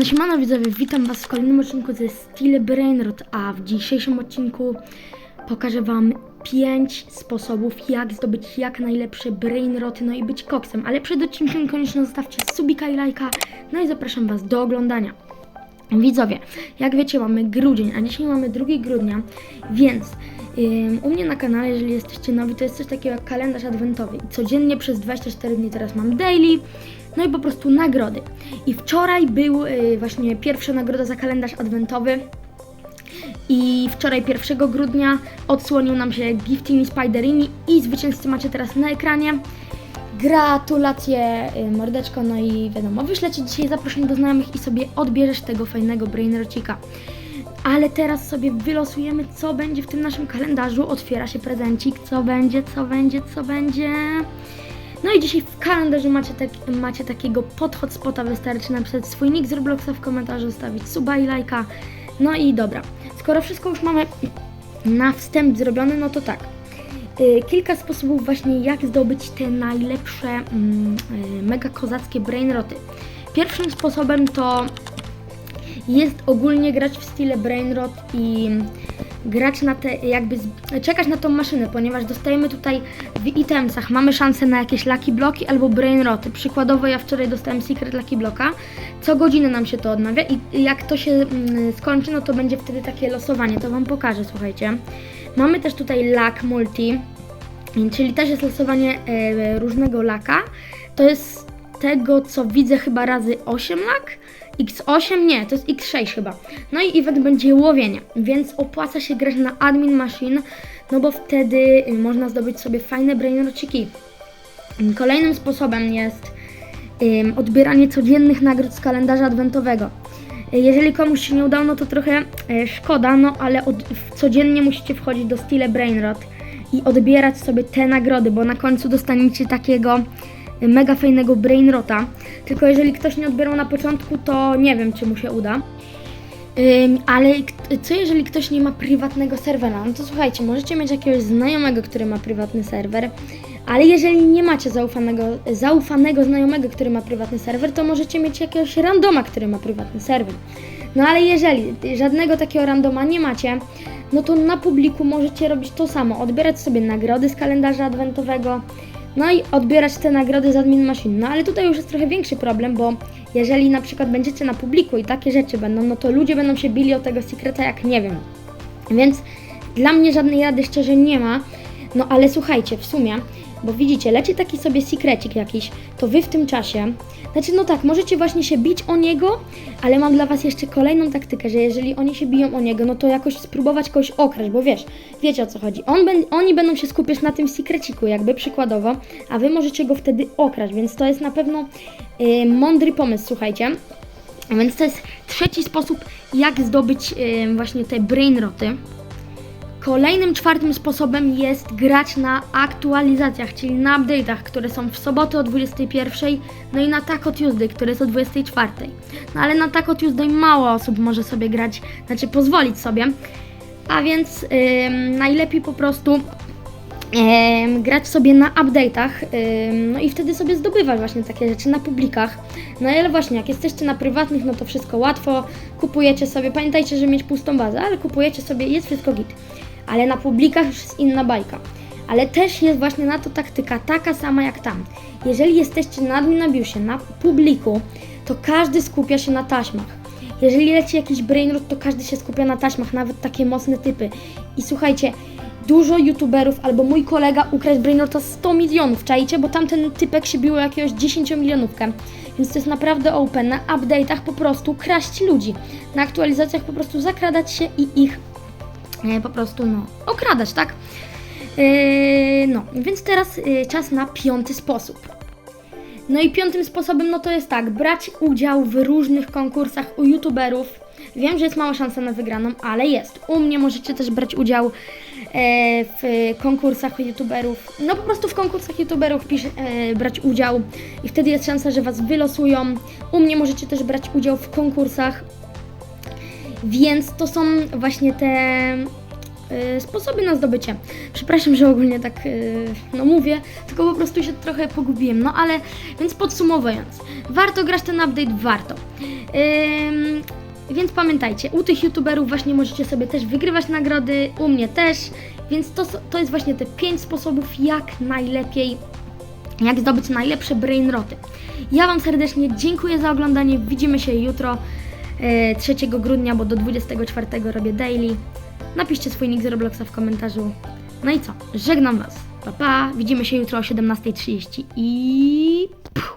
No siemano widzowie, witam was w kolejnym odcinku ze Steel Brainrot, a w dzisiejszym odcinku pokażę wam 5 sposobów, jak zdobyć jak najlepsze brainroty, no i być koksem. Ale przed odcinkiem koniecznie zostawcie subika i lajka, no i zapraszam was do oglądania. Widzowie, jak wiecie mamy grudzień, a dzisiaj mamy 2 grudnia, więc u mnie na kanale, jeżeli jesteście nowi, to jest coś takiego jak kalendarz adwentowy. Codziennie przez 24 dni teraz mam daily, no i po prostu nagrody. I wczoraj był y, właśnie pierwsza nagroda za kalendarz adwentowy. I wczoraj 1 grudnia odsłonił nam się Giftini Spiderini i zwycięzcy macie teraz na ekranie. Gratulacje y, mordeczko, no i wiadomo, wyślę Ci dzisiaj zaproszenie do znajomych i sobie odbierzesz tego fajnego brainerocika. Ale teraz sobie wylosujemy, co będzie w tym naszym kalendarzu. Otwiera się prezencik, co będzie, co będzie, co będzie. No i dzisiaj w kalendarzu macie, tak, macie takiego pod spota, wystarczy napisać swój nick z Robloxa w komentarzu, zostawić suba i lajka. No i dobra, skoro wszystko już mamy na wstęp zrobione, no to tak. Y, Kilka sposobów właśnie jak zdobyć te najlepsze mm, y, mega kozackie brainroty. Pierwszym sposobem to jest ogólnie grać w stile brainrot i grać na te, jakby czekać na tą maszynę, ponieważ dostajemy tutaj w itemsach, mamy szansę na jakieś lucky bloki albo brainroty. Przykładowo ja wczoraj dostałem secret lucky bloka, co godzinę nam się to odnawia i jak to się mm, skończy, no to będzie wtedy takie losowanie, to Wam pokażę, słuchajcie. Mamy też tutaj luck multi, czyli też jest losowanie e, różnego laka. To jest tego, co widzę chyba razy 8 lak. X8 nie, to jest X6 chyba. No i event będzie łowienie, więc opłaca się grać na admin machine, no bo wtedy y, można zdobyć sobie fajne brainrociki. Kolejnym sposobem jest ym, odbieranie codziennych nagród z kalendarza adwentowego. Y, Jeżeli komuś się nie udało, no to trochę e, szkoda, no ale od, codziennie musicie wchodzić do Stile Brainrot i odbierać sobie te nagrody, bo na końcu dostaniecie takiego mega fajnego Brainrota. Tylko jeżeli ktoś nie odbierał na początku, to nie wiem, czy mu się uda. Ale co jeżeli ktoś nie ma prywatnego serwera? No to słuchajcie, możecie mieć jakiegoś znajomego, który ma prywatny serwer, ale jeżeli nie macie zaufanego, zaufanego znajomego, który ma prywatny serwer, to możecie mieć jakiegoś randoma, który ma prywatny serwer. No ale jeżeli żadnego takiego randoma nie macie, no to na publiku możecie robić to samo, odbierać sobie nagrody z kalendarza adwentowego, no i odbierać te nagrody z admin machine. No ale tutaj już jest trochę większy problem, bo jeżeli na przykład będziecie na publiku i takie rzeczy będą, no to ludzie będą się bili o tego secreta jak nie wiem. Więc dla mnie żadnej rady szczerze nie ma. No ale słuchajcie, w sumie, bo widzicie, leci taki sobie secrecik jakiś, to wy w tym czasie, znaczy no tak, możecie właśnie się bić o niego, ale mam dla was jeszcze kolejną taktykę, że jeżeli oni się biją o niego, no to jakoś spróbować kogoś okraść, bo wiesz, wiecie o co chodzi. On oni będą się skupiać na tym secreciku, jakby przykładowo, a wy możecie go wtedy okraść, więc to jest na pewno y, mądry pomysł, słuchajcie. A Więc to jest trzeci sposób, jak zdobyć y, właśnie te brainroty. Kolejnym czwartym sposobem jest grać na aktualizacjach, czyli na update'ach, które są w sobotę o 21, no i na Taco Tuesday, który jest o 24. No ale na Taco Tuesday mało osób może sobie grać, znaczy pozwolić sobie. A więc najlepiej po prostu grać sobie na update'ach, no i wtedy sobie zdobywać właśnie takie rzeczy na publikach. No ale właśnie, jak jesteście na prywatnych, no to wszystko łatwo, kupujecie sobie, pamiętajcie, że mieć pustą bazę, ale kupujecie sobie, jest wszystko git. Ale na publikach już jest inna bajka. Ale też jest właśnie na to taktyka taka sama jak tam. Jeżeli jesteście na Adminabiusie, na publiku, to każdy skupia się na taśmach. Jeżeli leci jakiś brainrot, to każdy się skupia na taśmach, nawet takie mocne typy. I słuchajcie, dużo youtuberów albo mój kolega ukradł brainrota 100 milionów, czajcie? Bo tamten typek się biło jakiegoś 10 milionówkę. Więc to jest naprawdę open. Na update'ach po prostu kraść ludzi. Na aktualizacjach po prostu zakradać się i ich po prostu no, okradać, tak? E, no, więc teraz e, czas na piąty sposób. No i piątym sposobem, no to jest tak, brać udział w różnych konkursach u youtuberów. Wiem, że jest mała szansa na wygraną, ale jest. U mnie możecie też brać udział e, w konkursach youtuberów. No po prostu w konkursach youtuberów pisz, e, brać udział i wtedy jest szansa, że was wylosują. U mnie możecie też brać udział w konkursach. Więc to są właśnie te y, sposoby na zdobycie. Przepraszam, że ogólnie tak y, no mówię, tylko po prostu się trochę pogubiłem. No ale, więc podsumowując, warto grać ten update, warto. Więc pamiętajcie, u tych youtuberów właśnie możecie sobie też wygrywać nagrody, u mnie też, więc to, to jest właśnie te 5 sposobów, jak najlepiej, jak zdobyć najlepsze brainroty. Ja Wam serdecznie dziękuję za oglądanie, widzimy się jutro, 3 grudnia, bo do 24 robię daily. Napiszcie swój nick z Robloxa w komentarzu. No i co, żegnam Was, pa pa, widzimy się jutro o 17.30 i... Puh.